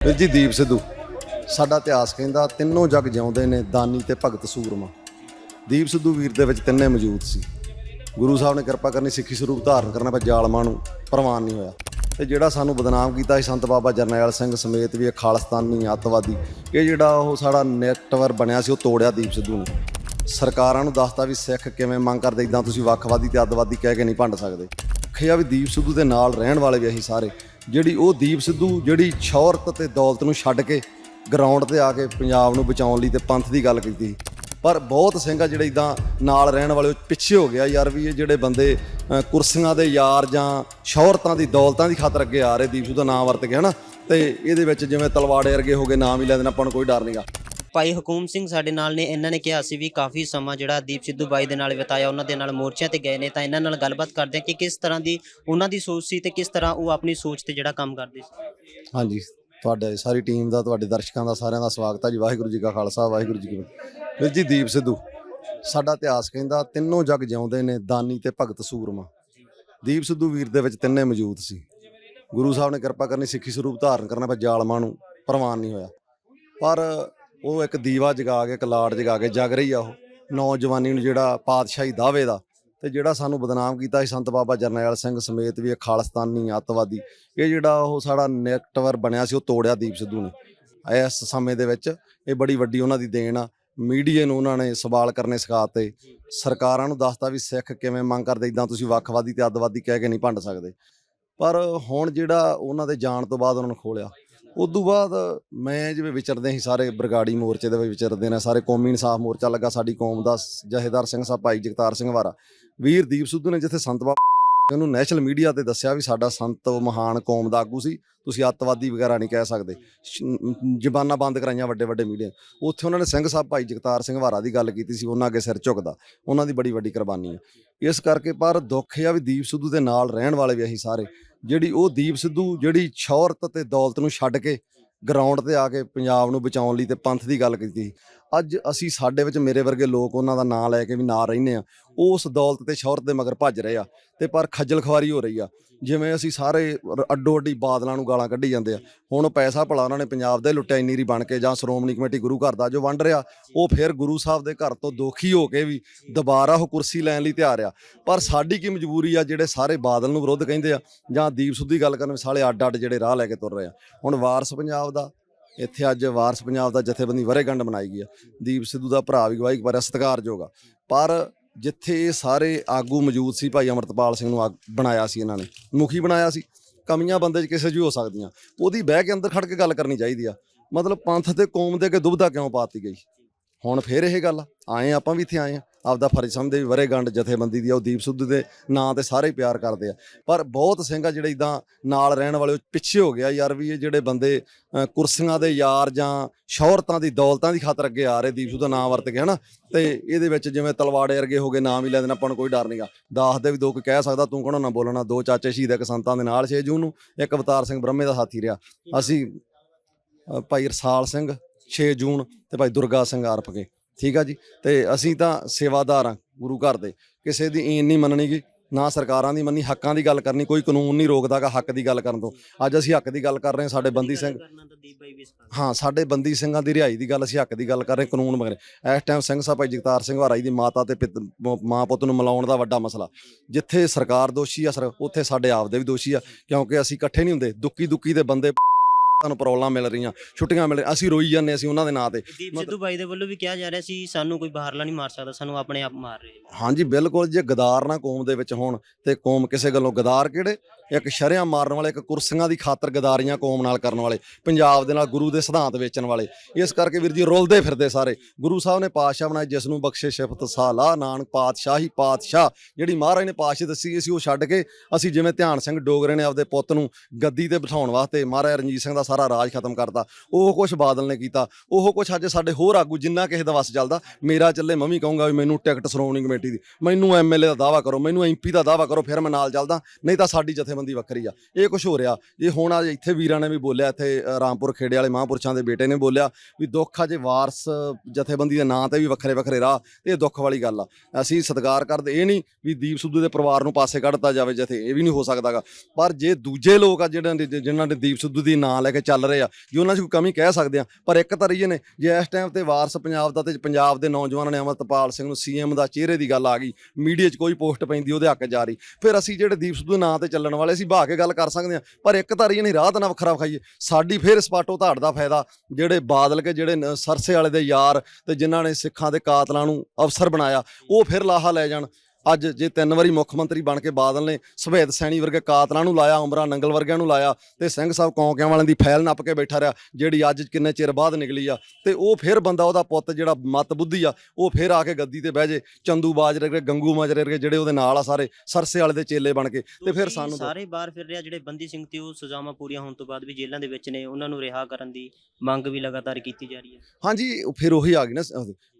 ਵੀਰ ਜੀ ਦੀਪ ਸਿੱਧੂ, ਸਾਡਾ ਇਤਿਹਾਸ ਕਹਿੰਦਾ ਤਿੰਨੋਂ ਜਗ ਜਿਉਂਦੇ ਨੇ ਦਾਨੀ ਤੇ ਭਗਤ ਸੂਰਮਾ। ਦੀਪ ਸਿੱਧੂ ਵੀਰ ਦੇ ਵਿੱਚ ਤਿੰਨੇ ਮੌਜੂਦ ਸੀ। ਗੁਰੂ ਸਾਹਿਬ ਨੇ ਕਿਰਪਾ ਕਰਨੀ ਸਿੱਖੀ ਸਰੂਪ ਧਾਰਨ ਕਰਨਾ, ਪਰ ਜ਼ਾਲਮਾਂ ਨੂੰ ਪ੍ਰਵਾਨ ਨਹੀਂ ਹੋਇਆ। ਤੇ ਜਿਹੜਾ ਸਾਨੂੰ ਬਦਨਾਮ ਕੀਤਾ ਸੀ ਸੰਤ ਬਾਬਾ ਜਰਨੈਲ ਸਿੰਘ ਸਮੇਤ ਵੀ ਇਹ ਖਾਲਸਤਾਨੀ ਅੱਤਵਾਦੀ, ਇਹ ਜਿਹੜਾ ਉਹ ਸਾਡਾ ਨੈਟਵਰਕ ਬਣਿਆ ਸੀ, ਉਹ ਤੋੜਿਆ ਦੀਪ ਸਿੱਧੂ ਨੇ। ਸਰਕਾਰਾਂ ਨੂੰ ਦੱਸਤਾ ਵੀ ਸਿੱਖ ਕਿਵੇਂ ਮੰਗ ਕਰਦੇ ਇਦਾਂ ਤੁਸੀਂ ਵੱਖਵਾਦੀ ਤੇ ਅੱਤਵਾਦੀ ਕਹਿ ਕੇ ਨਹੀਂ ਭੰਡ ਸਕਦੇ। ਖਿਆ ਵੀ ਦੀਪ ਸਿੱਧੂ ਦੇ ਨਾਲ ਰਹਿਣ ਵਾਲੇ ਵੀ ਅਸੀਂ ਸਾਰੇ। ਜਿਹੜੀ ਉਹ ਦੀਪ ਸਿੱਧੂ, ਜਿਹੜੀ ਸ਼ੌਹਰਤ ਤੇ ਦੌਲਤ ਨੂੰ ਛੱਡ ਕੇ ਗਰਾਊਂਡ ਤੇ ਆ ਕੇ ਪੰਜਾਬ ਨੂੰ ਬਚਾਉਣ ਲਈ ਤੇ ਪੰਥ ਦੀ ਗੱਲ ਕੀਤੀ। ਪਰ ਬਹੁਤ ਸਿੰਘ ਆ ਜਿਹੜੇ ਇਦਾਂ ਨਾਲ ਰਹਿਣ ਵਾਲੇ, ਉਹ ਪਿੱਛੇ ਹੋ ਗਿਆ ਯਾਰ ਵੀ ਇਹ ਜਿਹੜੇ ਬੰਦੇ ਕੁਰਸੀਆਂ ਦੇ ਯਾਰ ਜਾਂ ਸ਼ੌਹਰਤਾਂ ਦੀ, ਦੌਲਤਾਂ ਦੀ ਖਾਤਰ ਅੱਗੇ ਆ ਰਹੇ ਦੀਪ ਸਿੱਧੂ ਦਾ ਨਾਮ ਵਰਤ ਕੇ, ਹਨਾ? ਤੇ ਇਹਦੇ ਵਿੱਚ ਜਿਵੇਂ ਤਲਵਾੜੇ ਵਰਗੇ ਹੋ ਗਏ, ਨਾਮ ਹੀ ਲੈ ਦੇਣਾ ਆਪਾਂ ਨੂੰ ਕੋਈ ਡਰ ਨਹੀਂਗਾ ਭਾਈ ਹਕੂਮ ਸਿੰਘ ਸਾਡੇ ਨਾਲ ਨੇ, ਇਹਨਾਂ ਨੇ ਕਿਹਾ ਸੀ ਵੀ ਕਾਫੀ ਸਮਾਂ ਜਿਹੜਾ ਦੀਪ ਸਿੱਧੂ ਬਾਈ ਦੇ ਨਾਲ ਬਿਤਾਇਆ, ਉਹਨਾਂ ਦੇ ਨਾਲ ਮੋਰਚਿਆਂ ਤੇ ਗਏ ਨੇ, ਤਾਂ ਇਹਨਾਂ ਨਾਲ ਗੱਲਬਾਤ ਕਰਦੇ ਹਾਂ ਕਿ ਕਿਸ ਤਰ੍ਹਾਂ ਦੀ ਉਹਨਾਂ ਦੀ ਸੋਚ ਸੀ ਤੇ ਕਿਸ ਤਰ੍ਹਾਂ ਉਹ ਆਪਣੀ ਸੋਚ ਤੇ ਜਿਹੜਾ ਕੰਮ ਕਰਦੇ ਸੀ। ਹਾਂਜੀ, ਤੁਹਾਡੇ ਸਾਰੀ ਟੀਮ ਦਾ, ਤੁਹਾਡੇ ਦਰਸ਼ਕਾਂ ਦਾ ਸਾਰਿਆਂ ਦਾ ਸਵਾਗਤ ਹੈ ਜੀ, ਵਾਹਿਗੁਰੂ ਜੀ ਕਾ ਖਾਲਸਾ, ਵਾਹਿਗੁਰੂ ਜੀ ਕੀ ਫਤਿਹ। ਵੀਰ ਜੀ, ਦੀਪ ਸਿੱਧੂ, ਸਾਡਾ ਇਤਿਹਾਸ ਕਹਿੰਦਾ ਤਿੰਨੋਂ ਜਗ ਜਿਉਂਦੇ ਨੇ, ਦਾਨੀ ਤੇ ਭਗਤ ਸੂਰਮਾ। ਦੀਪ ਸਿੱਧੂ ਵੀਰ ਦੇ ਵਿੱਚ ਤਿੰਨੇ ਮੌਜੂਦ ਸੀ। ਗੁਰੂ ਸਾਹਿਬ ਨੇ ਕਿਰਪਾ ਕਰਨੀ ਸਿੱਖੀ ਸਰੂਪ ਧਾਰਨ ਕਰਨਾ, ਪਰ ਜ਼ਾਲਮਾਂ ਨੂੰ ਪ੍ਰਵਾਨ ਨਹੀਂ ਹੋਇਆ। ਪਰ ਉਹ ਇੱਕ ਦੀਵਾ ਜਗਾ ਕੇ, ਇੱਕ ਲਾੜ ਜਗਾ ਕੇ ਜਗ ਰਹੀ ਆ ਉਹ। ਨੌਜਵਾਨੀ ਨੂੰ ਜਿਹੜਾ ਪਾਤਸ਼ਾਹੀ ਦਾਅਵੇ ਦਾ ਤੇ ਜਿਹੜਾ ਸਾਨੂੰ ਬਦਨਾਮ ਕੀਤਾ ਸੀ ਸੰਤ ਬਾਬਾ ਜਰਨੈਲ ਸਿੰਘ ਸਮੇਤ ਵੀ ਇਹ ਖਾਲਸਤਾਨੀ ਅੱਤਵਾਦੀ। ਇਹ ਜਿਹੜਾ ਉਹ ਸਾਡਾ ਨੈਟਵਰਕ ਬਣਿਆ ਸੀ, ਉਹ ਤੋੜਿਆ ਦੀਪ ਸਿੱਧੂ ਨੇ। ਇਸ ਸਮੇਂ ਦੇ ਵਿੱਚ ਇਹ ਬੜੀ ਵੱਡੀ ਉਹਨਾਂ ਦੀ ਦੇਣ ਆ। ਮੀਡੀਆ ਨੂੰ ਉਹਨਾਂ ਨੇ ਸਵਾਲ ਕਰਨੇ ਸਿਖਾਤੇ। ਸਰਕਾਰਾਂ ਨੂੰ ਦੱਸਤਾ ਵੀ ਸਿੱਖ ਕਿਵੇਂ ਮੰਗ ਕਰਦੇ ਇਦਾਂ ਤੁਸੀਂ ਵੱਖਵਾਦੀ ਤੇ ਅੱਤਵਾਦੀ ਕਹਿ ਕੇ ਨਹੀਂ ਭੰਡ ਸਕਦੇ। ਪਰ ਹੁਣ ਜਿਹੜਾ ਉਹਨਾਂ ਦੇ ਜਾਣ ਤੋਂ ਬਾਅਦ ਉਹਨਾਂ ਨੂੰ ਖੋਲਿਆ ਉਦੋਂ ਬਾਅਦ ਮੈਂ ਜਿਵੇਂ ਵਿਚਰਦੇ ਸੀ ਸਾਰੇ ਬਰਗਾੜੀ ਮੋਰਚੇ ਦੇ ਵਿੱਚ ਵਿਚਰਦੇ ਨੇ, ਸਾਰੇ ਕੌਮੀ ਇਨਸਾਫ ਮੋਰਚਾ ਲੱਗਾ ਸਾਡੀ ਕੌਮ ਦਾ, ਸ- ਜਥੇਦਾਰ ਸਿੰਘ ਸਾਹਿਬ, ਭਾਈ ਜਗਤਾਰ ਸਿੰਘ ਵਾਰਾ ਵੀਰ ਦੀਪ ਸਿੱਧੂ ਨੇ ਜਿੱਥੇ ਸੰਤ ਬਾਬਾ ਉਹਨੂੰ ਨੈਸ਼ਨਲ ਮੀਡੀਆ ਤੇ ਦੱਸਿਆ ਵੀ ਸਾਡਾ ਸੰਤ ਮਹਾਨ ਕੌਮ ਦਾ ਆਗੂ ਸੀ। ਤੁਸੀਂ ਅੱਤਵਾਦੀ ਵਗੈਰਾ ਨਹੀਂ ਕਹਿ ਸਕਦੇ। ਸ਼- ਜ਼ਬਾਨਾਂ ਬੰਦ ਕਰਾਈਆਂ ਵੱਡੇ ਵੱਡੇ ਮੀਡੀਆ ਉੱਥੇ ਉਹਨਾਂ ਨੇ ਸਿੰਘ ਸਾਹਿਬ ਭਾਈ ਜਗਤਾਰ ਸਿੰਘ ਵਾਰਾ ਦੀ ਗੱਲ ਕੀਤੀ ਸੀ, ਉਹਨਾਂ ਅੱਗੇ ਸਿਰ ਝੁਕਦਾ। ਉਹਨਾਂ ਦੀ ਬੜੀ ਵੱਡੀ ਕੁਰਬਾਨੀ ਹੈ। ਇਸ ਕਰਕੇ ਪਰ ਦੁੱਖ ਇਹ ਆ ਵੀ ਦੀਪ ਸਿੱਧੂ ਦੇ ਨਾਲ ਰਹਿਣ ਵਾਲੇ ਵੀ ਅਸੀਂ ਸਾਰੇ। ਜਿਹੜੀ ਉਹ ਦੀਪ ਸਿੱਧੂ, ਜਿਹੜੀ ਸ਼ੌਹਰਤ ਤੇ ਦੌਲਤ ਨੂੰ ਛੱਡ ਕੇ ਗਰਾਊਂਡ ਤੇ ਆ ਕੇ ਪੰਜਾਬ ਨੂੰ ਬਚਾਉਣ ਲਈ ਤੇ ਪੰਥ ਦੀ ਗੱਲ ਕੀਤੀ ਅੱਜ ਅਸੀਂ ਸਾਡੇ ਵਿੱਚ ਮੇਰੇ ਵਰਗੇ ਲੋਕ ਉਹਨਾਂ ਦਾ ਨਾਂ ਲੈ ਕੇ ਵੀ ਨਾਲ ਰਹਿੰਦੇ ਆ। ਉਸ ਦੌਲਤ ਤੇ ਸ਼ੌਹਰਤ ਦੇ ਮਗਰ ਭੱਜ ਰਹੇ ਆ ਤੇ ਪਰ ਖੱਜਲ ਖਵਾਰੀ ਹੋ ਰਹੀ ਆ। ਜਿਵੇਂ ਅਸੀਂ ਸਾਰੇ ਅੱਡੋ ਅੱਡੀ ਬਾਦਲਾਂ ਨੂੰ ਗਾਲਾਂ ਕੱਢੀ ਜਾਂਦੇ ਆ। ਹੁਣ ਪੈਸਾ ਭਲਾ ਉਹਨਾਂ ਨੇ ਪੰਜਾਬ ਦੇ ਲੁੱਟਿਆ ਇੰਨੀ ਬਣ ਕੇ ਜਾਂ ਸ਼੍ਰੋਮਣੀ ਕਮੇਟੀ ਗੁਰੂ ਘਰ ਦਾ ਜੋ ਵੰਡ ਰਿਹਾ, ਉਹ ਫਿਰ ਗੁਰੂ ਸਾਹਿਬ ਦੇ ਘਰ ਤੋਂ ਦੁਖੀ ਹੋ ਕੇ ਵੀ ਦੁਬਾਰਾ ਉਹ ਕੁਰਸੀ ਲੈਣ ਲਈ ਤਿਆਰ ਆ। ਪਰ ਸਾਡੀ ਕੀ ਮਜਬੂਰੀ ਆ ਜਿਹੜੇ ਸਾਰੇ ਬਾਦਲ ਨੂੰ ਵਿਰੋਧ ਕਹਿੰਦੇ ਆ ਜਾਂ ਦੀਪ ਸਿੱਧੂ ਦੀ ਗੱਲ ਕਰਨ ਸਾਲੇ ਅੱਡ ਅੱਡ ਜਿਹੜੇ ਰਾਹ ਲੈ ਕੇ ਤੁਰ ਰਹੇ ਆ। ਹੁਣ ਵਾਰਸ ਪੰਜਾਬ ਦਾ ਇੱਥੇ ਅੱਜ ਵਾਰਸ ਪੰਜਾਬ ਦਾ ਜਥੇਬੰਦੀ ਵਰੇਗੰਢ ਮਨਾਈ ਗਈ ਆ। ਦੀਪ ਸਿੱਧੂ ਦਾ ਭਰਾ ਵੀ ਗਵਾਹੀ ਪਰ ਸਤਿਕਾਰਯੋਗ ਆ। ਪਰ ਜਿੱਥੇ ਇਹ ਸਾਰੇ ਆਗੂ ਮੌਜੂਦ ਸੀ, ਭਾਈ ਅਮਰਤਪਾਲ ਸਿੰਘ ਨੂੰ ਆਗ- ਬਣਾਇਆ ਸੀ ਇਹਨਾਂ ਨੇ, ਮੁਖੀ ਬਣਾਇਆ ਸੀ, ਕਮੀਆਂ ਬੰਦੇ 'ਚ ਕਿਸੇ 'ਚ ਵੀ ਹੋ ਸਕਦੀਆਂ। ਉਹਦੀ ਬਹਿ ਕੇ ਅੰਦਰ ਖੜ ਕੇ ਗੱਲ ਕਰਨੀ ਚਾਹੀਦੀ ਆ। ਮਤਲਬ ਪੰਥ ਤੇ ਕੌਮ ਦੇ ਅੱਗੇ ਦੁਬਧਾ ਕਿਉਂ ਪਾਤੀ ਗਈ? ਹੁਣ ਫੇਰ ਇਹ ਗੱਲ ਆ। ਆਏ ਆਪਾਂ ਵੀ ਇੱਥੇ ਆਏ ਆ। ਆਪਦਾ ਫਰਜ਼ ਸਮਝਦੇ ਵੀ ਵਰੇਗੰਢ ਜਥੇਬੰਦੀ ਦੀ ਆ, ਉਹ ਦੀਪ ਸਿੱਧੂ ਦੇ ਨਾਂ ਤੇ ਸਾਰੇ ਪਿਆਰ ਕਰਦੇ ਆ। ਪਰ ਬਹੁਤ ਸਿੰਘ ਆ ਜਿਹੜੇ ਇਦਾਂ ਨਾਲ ਰਹਿਣ ਵਾਲੇ ਉਹ ਪਿੱਛੇ ਹੋ ਗਿਆ ਯਾਰ ਵੀ ਇਹ ਜਿਹੜੇ ਬੰਦੇ ਕੁਰਸੀਆਂ ਦੇ ਯਾਰ ਜਾਂ ਸ਼ੌਹਰਤਾਂ ਦੀ ਦੌਲਤਾਂ ਦੀ ਖਾਤਰ ਅੱਗੇ ਆ ਰਹੇ ਦੀਪ ਸਿੱਧੂ ਦਾ ਨਾਂ ਵਰਤ ਕੇ ਹਨਾ। ਤੇ ਇਹਦੇ ਵਿੱਚ ਜਿਵੇਂ ਤਲਵਾੜੇ ਵਰਗੇ ਹੋ ਗਏ ਨਾਮ ਹੀ ਲੈ ਦੇਣਾ ਆਪਾਂ ਨੂੰ ਕੋਈ ਡਰ ਨਹੀਂਗਾ ਦਾਸ ਦੇ ਵੀ ਦੋ ਕੋਈ ਕਹਿ ਸਕਦਾ ਤੂੰ ਕਹਣਾ ਨਾ ਬੋਲਣਾ। ਦੋ ਚਾਚੇ ਸ਼ਹੀਦ ਇੱਕ ਸੰਤਾਂ ਦੇ ਨਾਲ 6 ਜੂਨ ਨੂੰ ਇੱਕ ਅਵਤਾਰ ਸਿੰਘ ਬ੍ਰਹਮੇ ਦਾ ਸਾਥੀ ਰਿਹਾ। ਅਸੀਂ ਭਾਈ ਰਸਾਲ ਸਿੰਘ 6 ਜੂਨ ਤੇ ਭਾਈ ਦੁਰਗਾ ਸਿੰਘ ਆਰਪਕੇ ਠੀਕ ਆ ਜੀ? ਤੇ ਅਸੀਂ ਤਾਂ ਸੇਵਾਦਾਰ ਆ ਗੁਰੂ ਘਰ ਦੇ। ਕਿਸੇ ਦੀ ਈਨ ਨਹੀਂ ਮੰਨਣੀ ਗੀ, ਨਾ ਸਰਕਾਰਾਂ ਦੀ ਮੰਨੀ ਹੱਕਾਂ ਦੀ ਗੱਲ ਕਰਨੀ, ਕੋਈ ਕਾਨੂੰਨ ਨਹੀਂ ਰੋਕਦਾਗਾ ਹੱਕ ਦੀ ਗੱਲ ਕਰਨ ਤੋਂ। ਅੱਜ ਅਸੀਂ ਹੱਕ ਦੀ ਗੱਲ ਕਰ ਰਹੇ ਹਾਂ, ਸਾਡੇ ਬੰਦੀ ਸਿੰਘ ਹਾਂ, ਸਾਡੇ ਬੰਦੀ ਸਿੰਘਾਂ ਦੀ ਰਿਹਾਈ ਦੀ ਗੱਲ ਅਸੀਂ ਹੱਕ ਦੀ ਗੱਲ ਕਰ ਰਹੇ ਕਾਨੂੰਨ ਮਗਰ ਇਸ ਟਾਈਮ ਸਿੰਘ ਸਾਹਿਬ ਭਾਈ ਜਗਤਾਰ ਸਿੰਘ ਹਰਾਈ ਦੀ ਮਾਤਾ ਤੇ ਪਿਤ- ਮਾਂ ਪੁੱਤ ਨੂੰ ਮਿਲਾਉਣ ਦਾ ਵੱਡਾ ਮਸਲਾ। ਜਿੱਥੇ ਸਰਕਾਰ ਦੋਸ਼ੀ ਆ, ਸਰ, ਉੱਥੇ ਸਾਡੇ ਆਪ ਦੇ ਵੀ ਦੋਸ਼ੀ ਆ, ਕਿਉਂਕਿ ਅਸੀਂ ਇਕੱਠੇ ਨਹੀਂ ਹੁੰਦੇ ਦੁੱਕੀ ਦੁੱਕੀ ਦੇ ਬੰਦੇ ਤੁਹਾਨੂੰ ਪ੍ਰੋਬਲਮ ਮਿਲ ਰਹੀਆਂ ਛੁੱਟੀਆਂ ਮਿਲ ਰਹੀਆਂ ਅਸੀਂ ਰੋਈ ਜਾਂਦੇ ਅਸੀਂ ਉਹਨਾਂ ਦੇ ਨਾਂ ਤੇ ਦੀਪ ਸਿੱਧੂ ਬਾਈ ਦੇ ਵੱਲੋਂ ਵੀ ਕਿਹਾ ਜਾ ਰਿਹਾ ਸੀ ਸਾਨੂੰ ਕੋਈ ਬਾਹਰਲਾ ਨਹੀਂ ਮਾਰ ਸਕਦਾ ਸਾਨੂੰ ਆਪਣੇ ਆਪ ਮਾਰ ਰਹੇ। ਹਾਂਜੀ ਬਿਲਕੁਲ ਜੇ ਗਦਾਰ ਨਾ ਕੌਮ ਦੇ ਵਿੱਚ ਹੋਣ ਤੇ ਕੌਮ ਕਿਸੇ ਗੱਲੋਂ ਗਦਾਰ ਕਿਹੜੇ ਇੱਕ ਸ਼ਰਿਆਂ ਮਾਰਨ ਵਾਲੇ, ਇੱਕ ਕੁਰਸੀਆਂ ਦੀ ਖਾਤਰ ਗਦਾਰੀਆਂ ਕੌਮ ਨਾਲ ਕਰਨ ਵਾਲੇ, ਪੰਜਾਬ ਦੇ ਨਾਲ ਗੁਰੂ ਦੇ ਸਿਧਾਂਤ ਵੇਚਣ ਵਾਲੇ। ਇਸ ਕਰਕੇ ਵੀਰ ਜੀ ਰੁਲਦੇ ਫਿਰਦੇ ਸਾਰੇ। ਗੁਰੂ ਸਾਹਿਬ ਨੇ ਪਾਤਸ਼ਾਹ ਬਣਾਏ, ਜਿਸ ਨੂੰ ਬਖਸ਼ੇ ਸ਼ਿਫਤ ਸਾਲਾ, ਨਾਨਕ ਪਾਤਸ਼ਾਹੀ ਪਾਤਸ਼ਾਹ। ਜਿਹੜੀ ਮਹਾਰਾਜ ਨੇ ਪਾਤਸ਼ਾਹ ਦੱਸੀ ਅਸੀਂ ਉਹ ਛੱਡ ਕੇ ਅਸੀਂ ਜਿਵੇਂ ਧਿਆਨ ਸਿੰਘ ਡੋਗਰੇ ਨੇ ਆਪਦੇ ਪੁੱਤ ਨੂੰ ਗੱਦੀ ਤੇ ਬਿਠਾਉਣ ਵਾਸਤੇ ਮਹਾਰਾਜ ਰਣਜੀਤ ਸਿੰਘ ਦਾ ਸਾਰਾ ਰਾਜ ਖਤਮ ਕਰਤਾ, ਉਹ ਕੁਝ ਬਾਦਲ ਨੇ ਕੀਤਾ। ਉਹ ਕੁਝ ਅੱਜ ਸਾਡੇ ਹੋਰ ਆਗੂ ਜਿੰਨਾ ਕਿਸੇ ਦਾ ਵਸ ਚੱਲਦਾ, ਮੇਰਾ ਚੱਲੇ ਮੈਂ ਵੀ ਕਹੂੰਗਾ ਵੀ ਮੈਨੂੰ ਟਿਕਟ ਸ਼੍ਰੋਮਣੀ ਕਮੇਟੀ ਦੀ, ਮੈਨੂੰ ਐਮਐਲਏ ਦਾ ਦਾਵਾ ਕਰੋ, ਮੈਨੂੰ ਐਮਪੀ ਦਾ ਦਾਵਾ ਕਰੋ, ਫਿਰ ਮੈਂ ਨਾਲ ਚੱਲਦਾ, ਨਹੀਂ ਤਾਂ ਸਾਡੀ ਜਥੇ ਜਥੇਬੰਦੀ ਵੱਖਰੀ ਆ। ਇਹ ਕੁਝ ਹੋ ਰਿਹਾ। ਇਹ ਹੁਣ ਅੱਜ ਇੱਥੇ ਵੀਰਾਂ ਨੇ ਵੀ ਬੋਲਿਆ, ਇੱਥੇ ਰਾਮਪੁਰ ਖੇੜੇ ਵਾਲੇ ਮਹਾਂਪੁਰਸ਼ਾਂ ਦੇ ਬੇਟੇ ਨੇ ਬੋਲਿਆ ਵੀ ਦੁੱਖ ਆ ਜੇ ਵਾਰਸ ਜਥੇਬੰਦੀ ਦੇ ਨਾਂ ਤੇ ਵੀ ਵੱਖਰੇ ਵੱਖਰੇ ਰਾਹ, ਤੇ ਇਹ ਦੁੱਖ ਵਾਲੀ ਗੱਲ ਆ। ਅਸੀਂ ਸਤਿਕਾਰ ਕਰਦੇ, ਇਹ ਨਹੀਂ ਵੀ ਦੀਪ ਸਿੱਧੂ ਦੇ ਪਰਿਵਾਰ ਨੂੰ ਪਾਸੇ ਕੱਢਤਾ ਜਾਵੇ ਜਥੇ, ਇਹ ਵੀ ਨਹੀਂ ਹੋ ਸਕਦਾਗਾ ਪਰ ਜੇ ਦੂਜੇ ਲੋਕ ਆ ਜਿਹੜੇ ਨੇ- ਜਿਨ੍ਹਾਂ ਨੇ ਦੀਪ ਸਿੱਧੂ ਦੀ ਨਾਂ ਲੈ ਕੇ ਚੱਲ ਰਹੇ ਆ, ਜੇ ਉਹਨਾਂ 'ਚ ਕੋਈ ਕਮੀ ਕਹਿ ਸਕਦੇ ਆ, ਪਰ ਇੱਕ ਤਾਂ ਰਹੀਏ ਨੇ, ਜੇ ਇਸ ਟਾਈਮ ਤੇ ਵਾਰਸ ਪੰਜਾਬ ਦਾ ਤੇ ਪੰਜਾਬ ਦੇ ਨੌਜਵਾਨਾਂ ਨੇ ਅਮਰਤਪਾਲ ਸਿੰਘ ਨੂੰ ਸੀਐਮ ਦਾ ਚਿਹਰੇ ਦੀ ਗੱਲ ਆ ਗਈ, ਮੀਡੀਆ 'ਚ ਕੋਈ ਪੋਸਟ ਪੈਂਦੀ, ਉਹਦੇ ਹੱਕ ਜਾਰੀ ਫਿਰ ਅਸੀਂ ਜਿਹੜੇ ਦੀਪ ਸਿੱਧੂ ਦੇ ਨਾਂ ਤੇ ਚੱਲਣ ਵਾਲੇ ਅਸੀਂ ਬਹਾ ਕੇ ਗੱਲ ਕਰ ਸਕਦੇ ਹਾਂ। ਪਰ ਇੱਕ ਤਾਂ ਰਹੀਏ ਨਹੀਂ, ਰਾਹ ਤਾਂ ਨਾ ਵੱਖਰਾ ਵਿਖਾਈਏ। ਸਾਡੀ ਫਿਰ ਸਪਾਟੋ ਧਾੜ ਦਾ ਫਾਇਦਾ, ਜਿਹੜੇ ਬਾਦਲ ਕੇ, ਜਿਹੜੇ ਸਰਸੇ ਵਾਲੇ ਦੇ ਯਾਰ ਤੇ ਜਿਨ੍ਹਾਂ ਨੇ ਸਿੱਖਾਂ ਦੇ ਕਾਤਲਾਂ ਨੂੰ ਅਫਸਰ ਬਣਾਇਆ, ਉਹ ਫਿਰ ਲਾਹਾ ਲੈ ਜਾਣ। ਅੱਜ ਜੇ ਤਿੰਨ ਵਾਰੀ ਮੁੱਖ ਮੰਤਰੀ ਬਣ ਕੇ ਬਾਦਲ ਨੇ ਸਵੇਦ ਸੈਣੀ ਵਰਗੇ ਕਾਤਲਾਂ ਨੂੰ ਲਾਇਆ ਉਮਰਾਂ ਨੰਗਲ ਵਰਗਿਆਂ ਨੂੰ ਲਾਇਆ ਤੇ ਸਿੰਘ ਸਾਹਿਬ ਕੌਂਕਿਆਂ ਵਾਲਿਆਂ ਦੀ ਫੈਲ ਨੱਪ ਕੇ ਬੈਠਾ ਰਿਹਾ ਜਿਹੜੀ ਅੱਜ ਕਿੰਨੇ ਚਿਰ ਬਾਅਦ ਨਿਕਲੀ ਆ ਤੇ ਉਹ ਫਿਰ ਬੰਦਾ ਉਹਦਾ ਪੁੱਤ ਜਿਹੜਾ ਮਤ ਬੁੱਧੀ ਆ ਉਹ ਫਿਰ ਆ ਕੇ ਗੱਦੀ ਤੇ ਬਹਿ ਜੇ ਚੰਦੂ ਬਾਜਰੇ ਵਰਗੇ ਗੰਗੂ ਮਾਜਰੇ ਵਰਗੇ ਜਿਹੜੇ ਉਹਦੇ ਨਾਲ ਆ ਸਾਰੇ ਸਰਸੇ ਵਾਲੇ ਦੇ ਚੇਲੇ ਬਣ ਕੇ ਤੇ ਫਿਰ ਸਾਨੂੰ ਸਾਰੇ ਬਾਹਰ ਫਿਰ ਰਿਹਾ ਜਿਹੜੇ ਬੰਦੀ ਸਿੰਘ ਤੇ ਉਹ ਸਜ਼ਾਵਾਂ ਪੂਰੀਆਂ ਹੋਣ ਤੋਂ ਬਾਅਦ ਵੀ ਜੇਲ੍ਹਾਂ ਦੇ ਵਿੱਚ ਨੇ ਉਹਨਾਂ ਨੂੰ ਰਿਹਾ ਕਰਨ ਦੀ ਮੰਗ ਵੀ ਲਗਾਤਾਰ ਕੀਤੀ ਜਾ ਰਹੀ ਹੈ। ਹਾਂਜੀ ਫਿਰ ਉਹੀ ਆ ਗਈ ਨਾ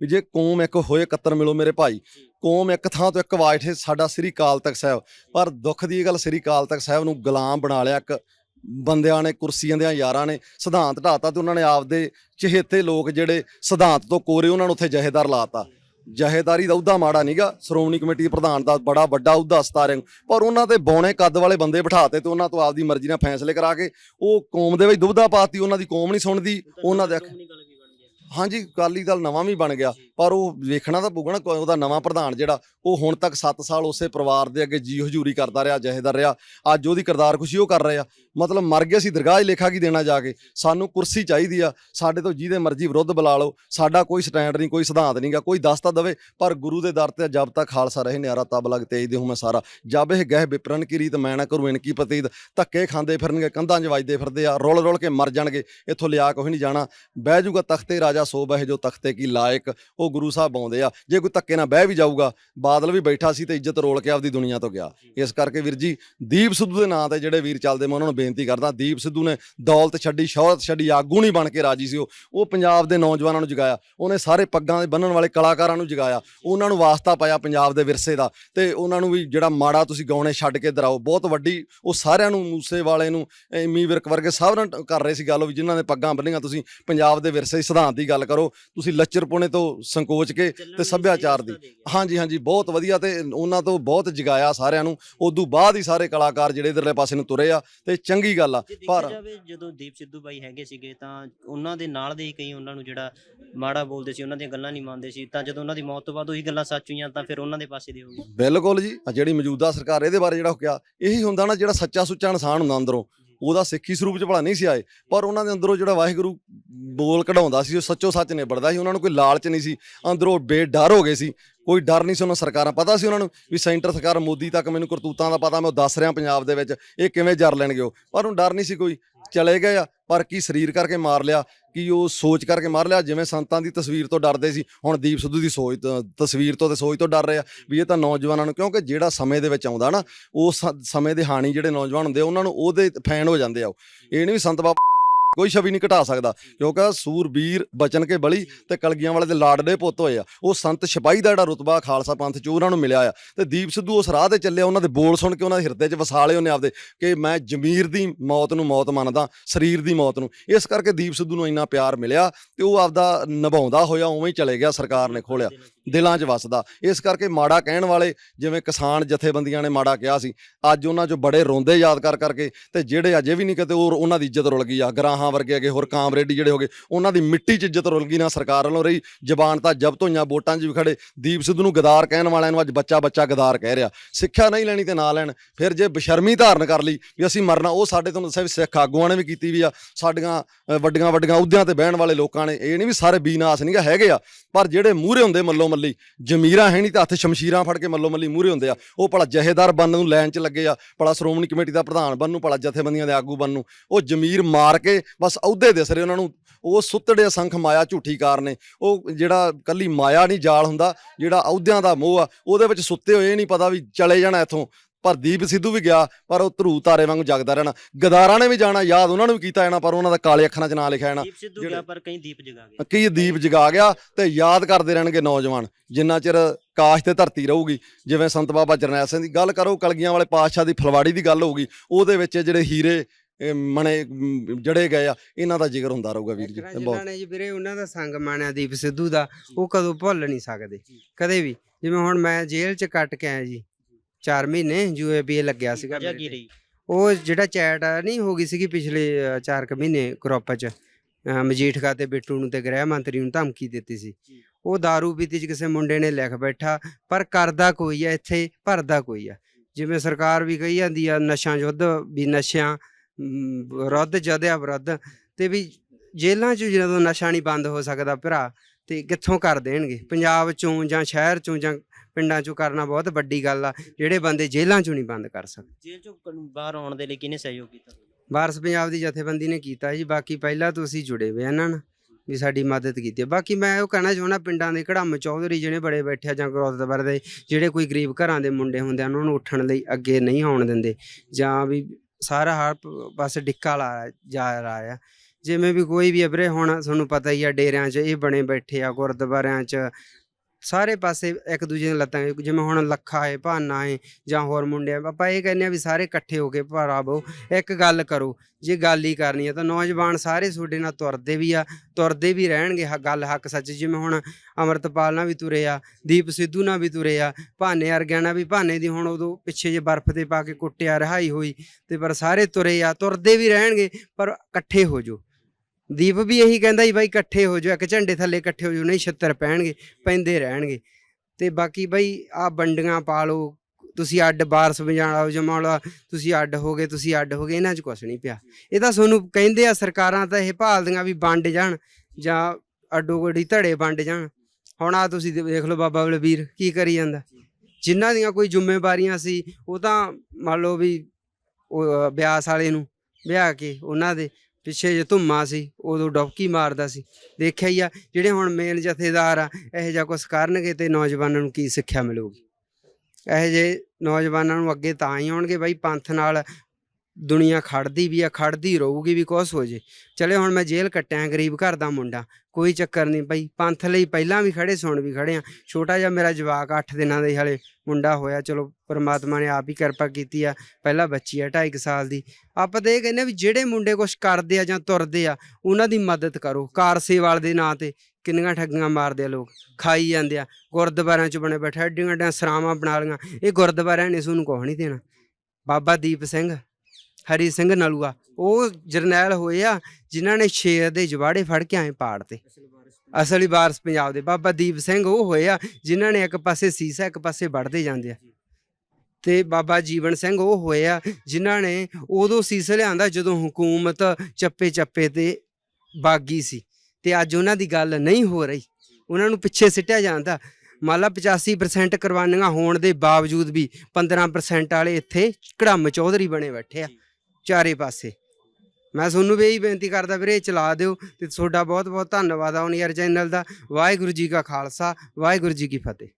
ਵੀ ਜੇ ਕੌਮ ਇੱਕ ਹੋਏ ਕੱਤਰ ਮਿਲੋ ਮੇਰੇ ਭਾਈ ਕੌਮ ਇੱਕ ਥਾਂ ਤੋਂ ਇੱਕ ਆਵਾਜ਼ ਠੇ ਸਾਡਾ ਸ੍ਰੀ ਕਾਲ ਤਖਤ ਸਾਹਿਬ। ਪਰ ਦੁੱਖ ਦੀ ਇਹ ਗੱਲ ਸ੍ਰੀ ਕਾਲ ਤਖਤ ਸਾਹਿਬ ਨੂੰ ਗੁਲਾਮ ਬਣਾ ਲਿਆ ਇੱਕ ਬੰਦਿਆਂ ਨੇ ਕੁਰਸੀਆਂ ਦੇ ਯਾਰਾਂ ਨੇ ਸਿਧਾਂਤ ਢਾਤਾ ਤੇ ਉਹਨਾਂ ਨੇ ਆਪਦੇ ਚਹੇਤੇ ਲੋਕ ਜਿਹੜੇ ਸਿਧਾਂਤ ਤੋਂ ਕੋਰੇ ਉਹਨਾਂ ਨੂੰ ਉੱਥੇ ਜਹੇਦਾਰ ਲਾਤਾ। ਜਹੇਦਾਰੀ ਦਾ ਅਹੁਦਾ ਮਾੜਾ ਨਹੀਂਗਾ ਸ਼੍ਰੋਮਣੀ ਕਮੇਟੀ ਦੇ ਪ੍ਰਧਾਨ ਦਾ ਬੜਾ ਵੱਡਾ ਅਹੁਦਾ ਸਤਾਰਿੰਗ ਪਰ ਉਹਨਾਂ ਤੇ ਬੌਣੇ ਕੱਦ ਵਾਲੇ ਬੰਦੇ ਬਿਠਾਤੇ ਤੇ ਉਹਨਾਂ ਤੋਂ ਆਪਦੀ ਮਰਜ਼ੀ ਨਾਲ ਫੈਸਲੇ ਕਰਾ ਕੇ ਉਹ ਕੌਮ ਦੇ ਵਿੱਚ ਦੁਬਦਾ ਪਾਤੀ ਉਹਨਾਂ ਦੀ ਕੌਮ ਨਹੀਂ ਸੁਣਦੀ ਉਹਨਾਂ ਦੇ ਹਾਂਜੀ ਅਕਾਲੀ ਦਲ ਨਵਾਂ ਵੀ ਬਣ ਗਿਆ। ਪਰ ਉਹ ਵੇਖਣਾ ਤਾਂ ਪਊਗਾ ਨਾ ਕੋਈ ਉਹਦਾ ਨਵਾਂ ਪ੍ਰਧਾਨ ਜਿਹੜਾ, ਉਹ ਹੁਣ ਤੱਕ 7 ਸਾਲ ਉਸੇ ਪਰਿਵਾਰ ਦੇ ਅੱਗੇ ਜੀ ਹਜ਼ੂਰੀ ਕਰਦਾ ਰਿਹਾ, ਜਹੇਦਾਰ ਰਿਹਾ, ਅੱਜ ਉਹਦੀ ਕਿਰਦਾਰ ਖੁਸ਼ੀ ਉਹ ਕਰ ਰਹੇ ਆ। ਮਤਲਬ ਮਰ ਗਏ ਸੀ ਦਰਗਾਹ 'ਚ ਲੇਖਾ ਕੀ ਦੇਣਾ ਜਾ ਕੇ? ਸਾਨੂੰ ਕੁਰਸੀ ਚਾਹੀਦੀ ਆ, ਸਾਡੇ ਤੋਂ ਜਿਹਦੇ ਮਰਜ਼ੀ ਵਿਰੁੱਧ ਬੁਲਾ ਲਓ, ਸਾਡਾ ਕੋਈ ਸਟੈਂਡ ਨਹੀਂ, ਕੋਈ ਸਿਧਾਂਤ ਨਹੀਂਗਾ ਕੋਈ ਦੱਸ ਤਾਂ ਦਵੇ, ਪਰ ਗੁਰੂ ਦੇ ਦਰ ਤੇ ਜਬ ਤੱਕ ਖਾਲਸਾ ਰਹੇ, ਨਿਆਰਾ ਤਬ ਲਗ ਤੇਜ ਦੇ ਹੂੰ ਮੈਂ ਸਾਰਾ। ਜਬ ਇਹ ਗਹਿ ਵਿਪਰਨ ਕੀ ਰੀਤ, ਮੈਂ ਨਾ ਕਰੂ ਇਨ ਕੀ ਪਤੀਤ, ਧੱਕੇ ਖਾਂਦੇ ਫਿਰਨਗੇ, ਕੰਧਾਂ 'ਚ ਵੱਜਦੇ ਫਿਰਦੇ ਆ, ਰੋਲ ਰੋਲ ਕੇ ਮਰ ਜਾਣਗੇ, ਇੱਥੋਂ ਲਿਆ ਕੋਈ ਨਹੀਂ ਜਾਣਾ। ਬਹਿ ਜੂਗਾ ਤਖਤੇ ਰਾਜਾ, ਸੋ ਬਹਿ ਜੋ ਤਖਤੇ ਕੀ ਲਾਇਕ। ਉਹ ਗੁਰੂ ਸਾਹਿਬ ਆਉਂਦੇ ਆ ਜੇ ਕੋਈ ਧੱਕੇ ਨਾਲ ਬਹਿ ਵੀ ਜਾਊਗਾ ਬਾਦਲ ਵੀ ਬੈਠਾ ਸੀ ਤੇ ਇੱਜ਼ਤ ਰੋਲ ਕੇ ਆਪਦੀ ਦੁਨੀਆ ਤੋਂ ਗਿਆ। ਇਸ ਕਰਕੇ ਵੀਰ ਜੀ ਦੀਪ ਸਿੱਧੂ ਦੇ ਨਾਂ ਤੇ ਜਿਹੜੇ ਵੀਰ ਚੱਲਦੇ ਮੈਂ ਉਹਨਾਂ ਨੂੰ ਬੇਨਤੀ ਕਰਦਾ ਦੀਪ ਸਿੱਧੂ ਨੇ ਦੌਲਤ ਛੱਡੀ ਸ਼ੌਹਰਤ ਛੱਡੀ ਆਗੂ ਨਹੀਂ ਬਣ ਕੇ ਰਾਜੀ ਸੀ ਉਹ। ਉਹ ਪੰਜਾਬ ਦੇ ਨੌਜਵਾਨਾਂ ਨੂੰ ਜਗਾਇਆ। ਉਹਨੇ ਸਾਰੇ ਪੱਗਾਂ ਦੇ ਬੰਨਣ ਵਾਲੇ ਕਲਾਕਾਰਾਂ ਨੂੰ ਜਗਾਇਆ। ਉਹਨਾਂ ਨੂੰ ਵਾਸਤਾ ਪਾਇਆ ਪੰਜਾਬ ਦੇ ਵਿਰਸੇ ਦਾ। ਤੇ ਉਹਨਾਂ ਨੂੰ ਵੀ ਜਿਹੜਾ ਮਾੜਾ ਤੁਸੀਂ ਗਾਉਣੇ ਛੱਡ ਕੇ ਦਰਾਓ ਬਹੁਤ ਵੱਡੀ ਉਹ ਸਾਰਿਆਂ ਨੂੰ ਮੂਸੇ ਵਾਲੇ ਨੂੰ ਐਮੀ ਵਿਰਕ ਵਰਗੇ ਸਭ ਨਾਲ ਕਰ ਰਹੇ ਸੀ ਗੱਲ ਵੀ ਜਿਨ੍ਹਾਂ ਨੇ ਪੱਗਾਂ ਬੰਨੀਆਂ ਤੁਸੀਂ ਪੰਜਾਬ ਦੇ ਵਿਰਸੇ ਸਿਧਾਂਤ ਦੀ ਗੱਲ ਕਰੋ। ਤੁਸੀਂ ਲੱਚਰਪੁਣੇ ਤੋਂ ਸੰਕੋਚ ਕੇ ਤੇ ਸੱਭਿਆਚਾਰ ਦੀ। ਹਾਂਜੀ ਹਾਂਜੀ ਬਹੁਤ ਵਧੀਆ ਤੇ ਉਹਨਾਂ ਤੋਂ ਬਹੁਤ ਜਗਾਇਆ ਸਾਰਿਆਂ ਨੂੰ। ਉਦੋਂ ਬਾਅਦ ਹੀ ਸਾਰੇ ਕਲਾਕਾਰ ਜਿਹੜੇ ਇਧਰਲੇ ਪਾਸੇ ਨੂੰ ਤੁਰੇ ਆ ਤੇ ਚੰਗੀ ਗੱਲ ਆ। ਪਰ ਜਦੋਂ ਦੀਪ ਸਿੱਧੂ ਬਾਈ ਹੈਗੇ ਸੀਗੇ ਤਾਂ ਉਹਨਾਂ ਦੇ ਨਾਲ ਦੇ ਹੀ ਕਈ ਉਹਨਾਂ ਨੂੰ ਜਿਹੜਾ ਮਾੜਾ ਬੋਲਦੇ ਸੀ ਉਹਨਾਂ ਦੀਆਂ ਗੱਲਾਂ ਨਹੀਂ ਮੰਨਦੇ ਸੀ। ਤਾਂ ਜਦੋਂ ਉਹਨਾਂ ਦੀ ਮੌਤ ਤੋਂ ਬਾਅਦ ਉਹੀ ਗੱਲਾਂ ਸੱਚ ਹੋਈਆਂ ਤਾਂ ਫਿਰ ਉਹਨਾਂ ਦੇ ਪਾਸੇ ਦੇ ਹੋ ਗਏ ਬਿਲਕੁਲ ਜੀ ਜਿਹੜੀ ਮੌਜੂਦਾ ਸਰਕਾਰ ਇਹਦੇ ਬਾਰੇ ਜਿਹੜਾ ਕਿਹਾ ਇਹੀ ਹੁੰਦਾ ਨਾ ਜਿਹੜਾ ਸੱਚਾ ਸੁੱਚਾ ਇਨਸਾਨ ਹੁੰਦਾ ਅੰਦਰੋਂ। ਉਹਦਾ ਸਿੱਖੀ ਸਰੂਪ ਚ ਭਲਾ ਨਹੀਂ ਸੀ ਆਏ, ਪਰ ਉਹਨਾਂ ਦੇ ਅੰਦਰੋਂ ਜਿਹੜਾ ਵਾਹਿਗੁਰੂ ਬੋਲ ਕਢਾਉਂਦਾ ਸੀ, ਉਹ ਸੱਚੋ ਸੱਚ ਨਿਬੜਦਾ ਸੀ, ਉਹਨਾਂ ਨੂੰ ਕੋਈ ਲਾਲਚ ਨਹੀਂ ਸੀ, ਅੰਦਰੋਂ ਬੇਡਰ ਹੋ ਗਏ ਸੀ, ਕੋਈ ਡਰ ਨਹੀਂ ਸੀ ਉਹਨਾਂ ਸਰਕਾਰਾਂ, ਪਤਾ ਸੀ ਉਹਨਾਂ ਨੂੰ ਵੀ ਸੈਂਟਰ ਸਰਕਾਰ ਮੋਦੀ ਤੱਕ ਮੈਨੂੰ ਕਰਤੂਤਾਂ ਦਾ ਪਤਾ, ਮੈਂ ਉਹ ਦੱਸ ਰਿਹਾ ਪੰਜਾਬ ਦੇ ਵਿੱਚ, ਇਹ ਕਿਵੇਂ ਜਰ ਲੈਣਗੇ ਉਹ, ਪਰ ਉਹਨੂੰ ਡਰ ਨਹੀਂ ਸੀ ਕੋਈ, ਚਲੇ ਗਏ ਆ ਪਰ ਕੀ ਸਰੀਰ ਕਰਕੇ ਮਾਰ ਲਿਆ ਕੀ ਉਹ ਸੋਚ ਕਰਕੇ ਮਾਰ ਲਿਆ? ਜਿਵੇਂ ਸੰਤਾਂ ਦੀ ਤਸਵੀਰ ਤੋਂ ਡਰਦੇ ਸੀ ਹੁਣ ਦੀਪ ਸਿੱਧੂ ਦੀ ਸੋਚ ਤੋਂ- ਤਸਵੀਰ ਤੋਂ ਤੇ ਸੋਚ ਤੋਂ ਡਰ ਰਹੇ ਆ ਵੀ ਇਹ ਤਾਂ ਨੌਜਵਾਨਾਂ ਨੂੰ ਕਿਉਂਕਿ ਜਿਹੜਾ ਸਮੇਂ ਦੇ ਵਿੱਚ ਆਉਂਦਾ ਨਾ ਉਹ ਸ- ਸਮੇਂ ਦੇ ਹਾਣੀ ਜਿਹੜੇ ਨੌਜਵਾਨ ਹੁੰਦੇ ਆ, ਉਹਨਾਂ ਨੂੰ ਉਹਦੇ ਫੈਨ ਹੋ ਜਾਂਦੇ ਆ ਉਹ। ਇਹ ਨਹੀਂ ਵੀ ਸੰਤ ਬਾਬਾ ਕੋਈ ਛਵੀ ਨਹੀਂ ਘਟਾ ਸਕਦਾ। ਕਿਉਂਕਿ ਸੂਰਬੀਰ ਬਚਨ ਕੇ ਬਲੀ ਤੇ ਕਲਗੀਆਂ ਵਾਲੇ ਦੇ ਲਾਡਲੇ ਪੁੱਤ ਹੋਏ ਆ। ਉਹ ਸੰਤ ਸਿਪਾਹੀ ਦਾ ਜਿਹੜਾ ਰੁਤਬਾ ਖਾਲਸਾ ਪੰਥ ਚ ਉਹਨਾਂ ਨੂੰ ਮਿਲਿਆ ਆ। ਤੇ ਦੀਪ ਸਿੱਧੂ ਉਸ ਰਾਹ ਤੇ ਚੱਲਿਆ ਉਹਨਾਂ ਦੇ ਬੋਲ ਸੁਣ ਕੇ ਉਹਨਾਂ ਦੇ ਹਿਰਦੇ 'ਚ ਵਸਾ ਲਏ ਉਹਨੇ ਆਪਦੇ ਕਿ ਮੈਂ ਜ਼ਮੀਰ ਦੀ ਮੌਤ ਨੂੰ ਮੌਤ ਮੰਨਦਾ ਸਰੀਰ ਦੀ ਮੌਤ ਨੂੰ। ਇਸ ਕਰਕੇ ਦੀਪ ਸਿੱਧੂ ਨੂੰ ਇੰਨਾ ਪਿਆਰ ਮਿਲਿਆ ਤੇ ਉਹ ਆਪਦਾ ਨਿਭਾਉਂਦਾ ਹੋਇਆ ਉਵੇਂ ਹੀ ਚਲੇ ਗਿਆ ਸਰਕਾਰ ਨੇ ਖੋਲਿਆ। ਦਿਲਾਂ 'ਚ ਵੱਸਦਾ। ਇਸ ਕਰਕੇ ਮਾੜਾ ਕਹਿਣ ਵਾਲੇ ਜਿਵੇਂ ਕਿਸਾਨ ਜਥੇਬੰਦੀਆਂ ਨੇ ਮਾੜਾ ਕਿਹਾ ਸੀ, ਅੱਜ ਉਹਨਾਂ 'ਚੋਂ ਬੜੇ ਰੋਂਦੇ ਯਾਦ ਕਰ ਕਰਕੇ ਤੇ ਜਿਹੜੇ ਅਜੇ ਵੀ ਨਹੀਂ ਕਿਤੇ ਉਹ ਉਹਨਾਂ ਦੀ ਇੱਜ਼ਤ ਰੁਲ ਗਈ ਆ। ਗਰਾਹਾਂ ਵਰਗੇ ਹੈਗੇ, ਹੋਰ ਕਾਮਰੇਡੀ ਜਿਹੜੇ ਹੋਗੇ, ਉਹਨਾਂ ਦੀ ਮਿੱਟੀ 'ਚ ਇੱਜ਼ਤ ਰੁਲ ਗਈ ਨਾ ਸਰਕਾਰ ਵੱਲੋਂ ਰਹੀ। ਜ਼ਬਾਨ ਤਾਂ ਜਬਤ ਹੋਈਆਂ ਵੋਟਾਂ 'ਚ ਵੀ ਖੜੇ, ਦੀਪ ਸਿੱਧੂ ਨੂੰ ਗਦਾਰ ਕਹਿਣ ਵਾਲਿਆਂ ਨੂੰ ਅੱਜ ਬੱਚਾ ਬੱਚਾ ਗਦਾਰ ਕਹਿ ਰਿਹਾ। ਸਿੱਖਿਆ ਨਹੀਂ ਲੈਣੀ ਤੇ ਨਾ ਲੈਣ। ਫਿਰ ਜੇ ਬਸ਼ਰਮੀ ਧਾਰਨ ਕਰ ਲਈ ਵੀ ਅਸੀਂ ਮਰਨਾ, ਉਹ ਸਾਡੇ ਤੋਂ ਦੱਸਿਆ ਵੀ ਸਿੱਖ ਆਗੂਆਂ ਨੇ ਵੀ ਕੀਤੀ ਵੀ ਆ। ਸਾਡੀਆਂ ਵੱਡੀਆਂ ਵੱਡੀਆਂ ਅਹੁਦਿਆਂ ਤੇ ਬਹਿਣ ਵਾਲੇ ਲੋਕਾਂ ਨੇ, ਇਹ ਨਹੀਂ ਵੀ ਸਾਰੇ ਬੀਨਾਸ ਨਹੀਂਗਾ ਹੈਗੇ ਆ। ਪਰ ਜਿਹੜੇ ਮੂਹਰੇ ਹੁੰਦੇ ਮੱਲੋ ਮੱਲੀ ਜ਼ਮੀਰਾਂ ਹੈ ਨਹੀਂ ਤਾਂ ਹੱਥ ਸ਼ਮਸ਼ੀਰਾਂ ਫੜ ਕੇ ਮੱਲੋ ਮੱਲੀ ਮੂਹਰੇ ਹੁੰਦੇ ਆ। ਉਹ ਭਲਾ ਜਹੇਦਾਰ ਬਣਨ ਨੂੰ ਲਾਈਨ 'ਚ ਲੱਗੇ ਆ, ਭਲਾ ਸ਼੍ਰੋਮਣੀ ਕਮੇਟੀ ਦਾ ਪ੍ਰਧਾਨ ਬਣਨ ਨੂੰ, ਭਲਾ ਜਥੇਬੰਦੀਆਂ ਦੇ ਆਗੂ ਬਣਨ ਨੂੰ। ਉਹ ਜ਼ਮੀਰ ਮਾਰ ਕੇ ਬਸ ਅਹੁਦੇ ਦਿਸ ਰਹੇ ਉਹਨਾਂ ਨੂੰ। ਉਹ ਸੁੱਤੜੇ ਅਸੰਖ ਮਾਇਆ ਝੂਠੀ ਕਾਰ ਨੇ। ਉਹ ਜਿਹੜਾ ਕੱਲੀ ਮਾਇਆ ਨਹੀਂ ਜਾਲ ਹੁੰਦਾ, ਜਿਹੜਾ ਅਹੁਦਿਆਂ ਦਾ ਮੋਹ ਆ, ਉਹਦੇ ਵਿੱਚ ਸੁੱਤੇ ਹੋਏ ਇਹ ਨਹੀਂ ਪਤਾ ਵੀ ਚਲੇ ਜਾਣਾ ਇੱਥੋਂ। ਪਰ ਦੀਪ ਸਿੱਧੂ ਵੀ ਗਿਆ ਪਰ ਉਹ ਧਰੂ ਤਾਰੇ ਵਾਂਗੂ ਜਗਦਾ ਰਹਿਣਾ। ਗਦਾਰਾਂ ਨੇ ਵੀ ਜਾਣਾ ਯਾਦ ਉਹਨਾਂ ਨੂੰ ਵੀ ਕੀਤਾ ਜਾਣਾ ਪਰ ਉਹਨਾਂ ਦਾ ਕਾਲੇ ਅੱਖਰਾਂ 'ਚ ਨਾਂ ਲਿਖਿਆ ਜਾਣਾ। ਦੀਪ ਸਿੱਧੂ ਗਿਆ ਪਰ ਕਈ ਦੀਪ ਜਗਾ ਗਏ। ਕੀ ਦੀਪ ਜਗਾ ਗਿਆ ਤੇ ਯਾਦ ਕਰਦੇ ਰਹਿਣਗੇ ਨੌਜਵਾਨ ਜਿੰਨਾ ਚਿਰ ਕਾਸ਼ ਤੇ ਧਰਤੀ ਰਹੂਗੀ। ਜਿਵੇਂ ਸੰਤ ਬਾਬਾ ਜਰਨੈਲ ਸਿੰਘ ਦੀ ਗੱਲ ਕਰੋ ਕਲਗੀਆਂ ਵਾਲੇ ਪਾਤਸ਼ਾਹ ਦੀ ਫਲਵਾੜੀ ਦੀ ਗੱਲ ਹੋਊਗੀ ਉਹਦੇ ਵਿੱਚ ਜਿਹੜੇ ਹੀਰੇ ਮਣੇ ਜੜੇ ਗਏ ਆ ਇਹਨਾਂ ਦਾ ਜ਼ਿਕਰ ਹੁੰਦਾ ਰਹੂਗਾ ਵੀਰ ਜੀ। ਬਹੁਤ ਨੇ ਜੀ ਵੀਰੇ ਉਹਨਾਂ ਦਾ ਸੰਗ ਮਾਣਿਆ ਦੀਪ ਸਿੱਧੂ ਦਾ ਉਹ ਕਦੋਂ ਭੁੱਲ ਨਹੀਂ ਸਕਦੇ ਕਦੇ ਵੀ। ਜਿਵੇਂ ਹੁਣ ਮੈਂ ਜੇਲ੍ਹ 'ਚ ਕੱਟ ਕੇ ਆਇਆ ਜੀ 4 ਮਹੀਨੇ ਯੂਏਪੀਏ ਲੱਗਿਆ ਸੀਗਾ ਵਜ੍ਹਾ ਮੇਰੇ ਕੀ ਤੇ। ਰਹੀ? ਉਹ ਜਿਹੜਾ ਚੈਟ ਨਹੀਂ ਹੋ ਗਈ ਸੀਗੀ ਪਿਛਲੇ 4 ਕੁ ਮਹੀਨੇ ਗਰੁੱਪ 'ਚ। ਅਹ ਮਜੀਠਾ ਤੇ ਬਿੱਟੂ ਨੂੰ ਤੇ ਗ੍ਰਹਿ ਮੰਤਰੀ ਨੂੰ ਧਮਕੀ ਦਿੱਤੀ ਸੀ। ਉਹ दारू ਪੀਤੀ 'ਚ ਕਿਸੇ ਮੁੰਡੇ ਨੇ ਲਿਖ ਬੈਠਾ ਪਰ ਕਰਦਾ ਕੋਈ ਆ ਇੱਥੇ ਭਰਦਾ ਕੋਈ ਆ। ਜਿਵੇਂ ਸਰਕਾਰ ਵੀ ਕਹੀ ਜਾਂਦੀ ਆ ਨਸ਼ਾ ਯੁੱਧ ਵੀ ਨਸ਼ਿਆਂ ਮ, ਵਿਰੁੱਧ ਜਦਿਆ ਵਿਰੁੱਧ ਤੇ ਵੀ ਜੇਲ੍ਹਾਂ 'ਚ ਜਦੋਂ ਨਸ਼ਾ ਨਹੀਂ ਬੰਦ ਹੋ ਸਕਦਾ ਭਰਾ ਤੇ ਕਿੱਥੋਂ ਕਰ ਦੇਣਗੇ? ਪੰਜਾਬ 'ਚੋਂ ਜਾਂ ਸ਼ਹਿਰ 'ਚੋਂ ਜਾਂ ਪਿੰਡਾਂ 'ਚੋਂ ਕਰਨਾ ਬਹੁਤ ਵੱਡੀ ਗੱਲ ਆ ਜਿਹੜੇ ਬੰਦੇ ਜੇਲ੍ਹਾਂ 'ਚੋਂ ਨਹੀਂ ਬੰਦ ਕਰ ਸਕਦੇ। ਜੇਲ੍ਹ ਚੋਂ ਬਾਹਰ ਆਉਣ ਦੇ ਲਈ ਕਿਹਨੇ ਸਹਿਯੋਗ ਕੀਤਾ? ਵਾਰਸ ਪੰਜਾਬ ਦੀ ਜਥੇਬੰਦੀ ਨੇ ਕੀਤਾ ਜੀ ਬਾਕੀ ਪਹਿਲਾਂ ਤੋਂ ਅਸੀਂ ਜੁੜੇ ਹੋਏ ਇਹਨਾਂ ਨਾਲ ਵੀ ਸਾਡੀ ਮਦਦ ਕੀਤੀ। ਬਾਕੀ ਮੈਂ ਉਹ ਕਹਿਣਾ ਚਾਹੁੰਦਾ ਪਿੰਡਾਂ ਦੇ ਕੜਮ ਚੌਧਰੀ ਜਿਹੜੇ ਬੜੇ ਬੈਠੇ ਆ ਜਾਂ ਗੁਰਦੁਆਰੇ ਦੇ ਜਿਹੜੇ ਕੋਈ ਗਰੀਬ ਘਰਾਂ ਦੇ ਮੁੰਡੇ ਹੁੰਦੇ ਆ ਉਹਨਾਂ ਨੂੰ ਉੱਠਣ ਲਈ ਅੱਗੇ ਨਹੀਂ ਆਉਣ ਦਿੰਦੇ ਜਾਂ ਵੀ ਸਾਰਾ ਹਰ ਪਾਸੇ ਡਿੱਕਾ ਲਾ ਜਾ ਰਿਹਾ ਆ। ਜਿਵੇਂ ਵੀ ਕੋਈ ਵੀ ਵੀਰੇ ਹੁਣ ਤੁਹਾਨੂੰ ਪਤਾ ਹੀ ਆ ਡੇਰਿਆਂ 'ਚ ਇਹ ਬਣੇ ਬੈਠੇ ਆ ਗੁਰਦੁਆਰਿਆਂ 'ਚ ਸਾਰੇ ਪਾਸੇ ਇੱਕ ਦੂਜੇ ਦੀਆਂ ਲੱਤਾਂ ਜਿਵੇਂ ਹੁਣ ਲੱਖਾ ਹੈ, ਭਾਨਾ ਹੈ ਜਾਂ ਹੋਰ ਮੁੰਡੇ ਆ ਆਪਾਂ ਇਹ ਕਹਿੰਦੇ ਆ ਵੀ ਸਾਰੇ ਇਕੱਠੇ ਹੋ ਕੇ ਭਰਾਵੋ ਇੱਕ ਗੱਲ ਕਰੋ, ਜੇ ਗੱਲ ਹੀ ਕਰਨੀ ਹੈ ਤਾਂ ਨੌਜਵਾਨ ਸਾਰੇ ਤੁਹਾਡੇ ਨਾਲ ਤੁਰਦੇ ਵੀ ਆ, ਤੁਰਦੇ ਵੀ ਰਹਿਣਗੇ, ਹ- ਗੱਲ ਹੱਕ ਸੱਚ, ਜਿਵੇਂ ਹੁਣ ਅਮਰਤਪਾਲ ਨਾਲ ਵੀ ਤੁਰੇ ਆ, ਦੀਪ ਸਿੱਧੂ ਨਾਲ ਵੀ ਤੁਰੇ ਆ, ਭਾਨੇ ਵਰਗਿਆਂ ਨਾਲ ਵੀ, ਭਾਨੇ ਦੀ ਹੁਣ ਉਦੋਂ ਪਿੱਛੇ ਜੇ ਬਰਫ਼ ਤੇ ਪਾ ਕੇ ਕੁੱਟਿਆ, ਰਿਹਾਈ ਹੋਈ, ਤੇ ਪਰ ਸਾਰੇ ਤੁਰੇ ਆ, ਤੁਰਦੇ ਵੀ ਰਹਿਣਗੇ, ਪਰ ਇਕੱਠੇ ਹੋ ਜਾਓ। ਦੀਪ ਵੀ ਇਹੀ ਕਹਿੰਦਾ ਜੀ ਬਾਈ ਇਕੱਠੇ ਹੋ ਜਾਓ, ਇੱਕ ਝੰਡੇ ਥੱਲੇ ਇਕੱਠੇ ਹੋ ਜਾਓ, ਨਹੀਂ ਛਿੱਤਰ ਪੈਣਗੇ, ਪੈਂਦੇ ਰਹਿਣਗੇ। ਤੇ ਬਾਕੀ ਬਾਈ ਆ ਵੰਡੀਆਂ ਪਾ ਲਓ, ਤੁਸੀਂ ਅੱਡ ਬਾਰਸ ਵਜਾਣਾ ਜਮਾਉਣਾ ਤੁਸੀਂ ਅੱਡ ਹੋ ਗਏ, ਤੁਸੀਂ ਅੱਡ ਹੋ ਗਏ, ਇਹਨਾਂ 'ਚ ਕੁਛ ਨਹੀਂ ਪਿਆ। ਇਹ ਤਾਂ ਤੁਹਾਨੂੰ ਕਹਿੰਦੇ ਆ ਸਰਕਾਰਾਂ ਤਾਂ ਇਹ ਭਾਲਦੀਆਂ ਵੀ ਵੰਡ ਜਾਣ, ਜਾਂ ਅੱਡੋ ਗੱਡੀ ਧੜੇ ਵੰਡ ਜਾਣ। ਹੁਣ ਆ ਤੁਸੀਂ ਦੇਖ ਲਓ ਬਾਬਾ ਬਲਬੀਰ ਕੀ ਕਰੀ ਜਾਂਦਾ। ਜਿਨ੍ਹਾਂ ਦੀਆਂ ਕੋਈ ਜ਼ਿੰਮੇਵਾਰੀਆਂ ਸੀ, ਉਹ ਤਾਂ ਮੰਨ ਲਓ ਵੀ ਉਹ ਬਿਆਸ ਵਾਲੇ ਨੂੰ ਵਿਆਹ ਕੇ ਉਹਨਾਂ ਦੇ ਪਿੱਛੇ ਜੇ ਧੁੰਮਾ ਸੀ, ਉਦੋਂ ਡੁਬਕੀ ਮਾਰਦਾ ਸੀ। ਦੇਖਿਆ ਹੀ ਆ, ਜਿਹੜੇ ਹੁਣ ਮੇਨ ਜਥੇਦਾਰ ਆ, ਇਹੋ ਜਿਹਾ ਕੁਛ ਕਰਨਗੇ ਤੇ ਨੌਜਵਾਨਾਂ ਨੂੰ ਕੀ ਸਿੱਖਿਆ ਮਿਲੂਗੀ? ਇਹੋ ਜਿਹੇ ਨੌਜਵਾਨਾਂ ਨੂੰ ਅੱਗੇ ਤਾਂ ਹੀ ਆਉਣਗੇ ਬਾਈ ਪੰਥ ਨਾਲ ਦੁਨੀਆ ਖੜਦੀ ਵੀ ਆ, ਖੜਦੀ ਰਹੂਗੀ ਵੀ ਕੁਛ ਹੋ ਜੇ। ਚਲੇ ਹੁਣ ਮੈਂ ਜੇਲ੍ਹ ਕੱਟਿਆ, ਗਰੀਬ ਘਰ ਦਾ ਮੁੰਡਾ। ਕੋਈ ਚੱਕਰ ਨਹੀਂ ਭਾਈ ਪੰਥ ਲਈ ਪਹਿਲਾਂ ਵੀ ਖੜੇ ਸੁਣ ਵੀ ਖੜੇ ਆ। ਛੋਟਾ ਜਿਹਾ ਮੇਰਾ ਜਵਾਕ 8 ਦਿਨਾਂ ਦੇ ਹੀ ਹਲੇ ਮੁੰਡਾ ਹੋਇਆ, ਚਲੋ ਪਰਮਾਤਮਾ ਨੇ ਆਪ ਹੀ ਕਿਰਪਾ ਕੀਤੀ ਆ, ਪਹਿਲਾਂ ਬੱਚੀ ਆ 2.5 ਸਾਲ ਦੀ। ਆਪਾਂ ਤਾਂ ਇਹ ਕਹਿੰਦੇ ਆ ਵੀ ਜਿਹੜੇ ਮੁੰਡੇ ਕੁਛ ਕਰਦੇ ਆ ਜਾਂ ਤੁਰਦੇ ਆ, ਉਹਨਾਂ ਦੀ ਮਦਦ ਕਰੋ, ਕਾਰ ਸੇਵਾਲ ਦੇ ਨਾਂ ਤੇ ਕਿੰਨੀਆਂ ਠੱਗੀਆਂ ਮਾਰਦੇ ਆ ਲੋਕ, ਖਾਈ ਜਾਂਦੇ ਆ, ਗੁਰਦੁਆਰਿਆਂ 'ਚ ਬਣੇ ਬੈਠੇ ਏਡੀਆਂ ਏਡੀਆਂ ਸਰਾਵਾਂ ਬਣਾ ਲੀਆਂ ਇਹ ਗੁਰਦੁਆਰਿਆਂ ਨੇ ਇਸ ਨੂੰ ਕੁਛ ਨਹੀਂ ਦੇਣਾ। ਬਾਬਾ ਦੀਪ ਸਿੰਘ ਹਰੀ ਸਿੰਘ ਨਲੂਆ, ਉਹ ਜਰਨੈਲ ਹੋਏ ਆ, ਜਿਨ੍ਹਾਂ ਨੇ ਸ਼ੇਰ ਦੇ ਜਵਾੜੇ ਫੜ ਕੇ ਐਂ ਪਾੜਤੇ ਅਸਲੀ ਵਾਰਸ ਪੰਜਾਬ ਦੇ ਬਾਬਾ ਦੀਪ ਸਿੰਘ ਉਹ ਹੋਏ ਆ, ਜਿਨ੍ਹਾਂ ਨੇ ਇੱਕ ਪਾਸੇ ਸੀਸਾ, ਇੱਕ ਪਾਸੇ ਵੜਦੇ ਜਾਂਦੇ ਆ। ਤੇ ਬਾਬਾ ਜੀਵਨ ਸਿੰਘ ਉਹ ਹੋਏ ਆ, ਜਿਨ੍ਹਾਂ ਨੇ ਉਦੋਂ ਸੀਸ ਲਿਆਂਦਾ ਜਦੋਂ ਹਕੂਮਤ ਚੱਪੇ ਚੱਪੇ ਤੇ ਬਾਗੀ ਸੀ। ਤੇ ਅੱਜ ਉਹਨਾਂ ਦੀ ਗੱਲ ਨਹੀਂ ਹੋ ਰਹੀ। ਉਹਨਾਂ ਨੂੰ ਪਿੱਛੇ ਸਿੱਟਿਆ ਜਾਂਦਾ। ਮੰਨ ਲਾ 85% ਕੁਰਬਾਨੀਆਂ ਹੋਣ ਦੇ ਬਾਵਜੂਦ ਵੀ 15% ਵਾਲੇ ਇੱਥੇ ਕੜਮ ਚੌਧਰੀ ਬਣੇ ਬੈਠੇ ਆ। ਚਾਰੇ ਪਾਸੇ। ਮੈਂ ਤੁਹਾਨੂੰ ਵੀ ਇਹੀ ਬੇਨਤੀ ਕਰਦਾ ਵੀਰੇ ਚਲਾ ਦਿਓ ਤੇ ਤੁਹਾਡਾ ਬਹੁਤ ਬਹੁਤ ਧੰਨਵਾਦ ਆਉਣ ਯਾਰ ਚੈਨਲ ਦਾ। ਵਾਹਿਗੁਰੂ ਜੀ ਕਾ ਖਾਲਸਾ, ਵਾਹਿਗੁਰੂ ਜੀ ਕੀ ਫਤਿਹ।